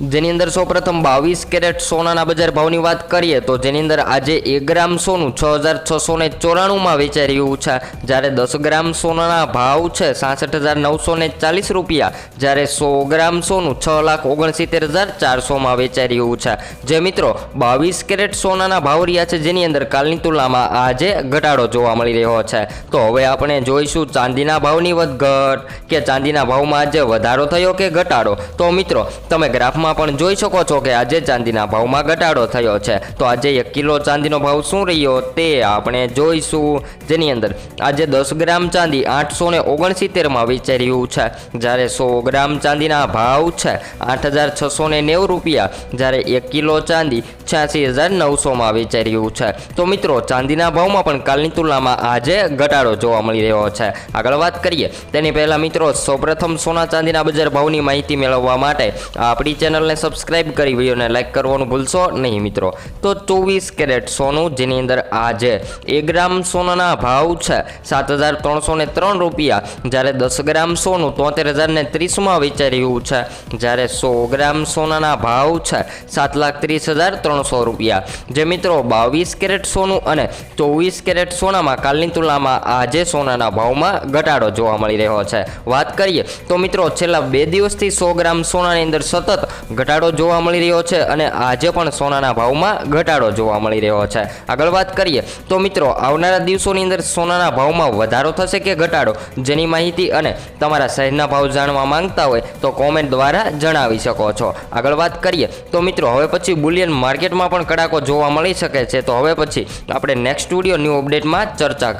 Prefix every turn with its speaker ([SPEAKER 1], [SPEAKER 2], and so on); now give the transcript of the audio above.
[SPEAKER 1] જેની અંદર સૌપ્રથમ બાવીસ કેરેટ સોનાના બજાર ભાવની વાત કરીએ તો જેની અંદર આજે એક ગ્રામ સોનું છ હજાર છસો ને ચોરાણુંમાં વેચાઈ રહ્યું છે. જ્યારે દસ ગ્રામ સોનાના ભાવ છે સાસઠ હજાર નવસો ને ચાલીસ રૂપિયા. જ્યારે સો ગ્રામ સોનું છ લાખ ઓગણસિત્તેર હજાર ચારસોમાં વેચાઈ રહ્યું છે. જે મિત્રો, બાવીસ કેરેટ સોનાના ભાવ રહ્યા છે જેની અંદર કાલની તુલનામાં આજે ઘટાડો જોવા મળી રહ્યો છે. તો હવે આપણે જોઈશું ચાંદીના ભાવની વધઘટ કે ચાંદીના ભાવમાં આજે વધારો થયો કે ઘટાડો? તો મિત્રો, તમે ગ્રાફમાં પણ જોઈ શકો છો કે આજે ચાંદીના ભાવમાં ઘટાડો થયો છે. તો આજે એક કિલો ચાંદીનો ભાવ શું રહ્યો તે આપણે જોઈશું. જેની અંદર આજે દસ ગ્રામ ચાંદી આઠસો ને ઓગણસિત્તેરમાં વેચાઈ રહ્યું છે. જ્યારે સો ગ્રામ ચાંદીના ભાવ છે આઠ હજાર છસો ને નેવું રૂપિયા. જ્યારે એક કિલો ચાંદી છ્યાસી હજાર નવસોમાં વેચાઈ રહ્યું છે. તો મિત્રો, ચાંદીના ભાવમાં પણ કાલની તુલનામાં આજે ઘટાડો જોવા મળી રહ્યો છે. આગળ વાત કરીએ. તેની પહેલાં મિત્રો, સૌપ્રથમ સોના ચાંદીના બજાર ભાવની માહિતી મેળવવા માટે આપણી ચેનલને સબસ્ક્રાઇબ કરી વિડીયોને લાઇક કરવાનું ભૂલશો નહીં મિત્રો. તો ચોવીસ કેરેટ સોનું, જેની અંદર આજે એક ગ્રામ સોનાના ભાવ છે સાત હજાર ત્રણસો ને ત્રણ રૂપિયા. જ્યારે દસ ગ્રામ સોનું તોતેર હજાર ને ત્રીસમાં વેચાઈ રહ્યું છે. જ્યારે સો ગ્રામ સોનાના ભાવ છે સાત લાખ ત્રીસ હજાર ત્રણસો રૂપિયા. જે મિત્રો બાવીસ કેરેટ સોનું અને ચોવીસ કેરેટ સોનામાં કાલની તુલનામાં આજે સોનાના ભાવમાં ઘટાડો જોવા મળી રહ્યો છે. વાત કરીએ તો મિત્રો છેલ્લા બે દિવસથી સો ગ્રામ સોનાની અંદર સતત ઘટાડો જોવા મળી રહ્યો છે અને આજે પણ સોનાના ભાવમાં ઘટાડો જોવા મળી રહ્યો છે. આગળ વાત કરીએ તો મિત્રો, આવનારા દિવસોની અંદર સોનાના ભાવમાં વધારો થશે કે ઘટાડો? જેની માહિતી અને તમારા શહેરના ભાવ જાણવા માંગતા હોય તો કોમેન્ટ દ્વારા જણાવી શકો છો. આગળ વાત કરીએ તો મિત્રો, હવે પછી બુલિયન માર્કેટમાં પણ કડાકો જોવા મળી શકે છે. તો હવે પછી આપણે નેક્સ્ટ સ્ટુડિયો ન્યૂ અપડેટમાં ચર્ચા કરીએ.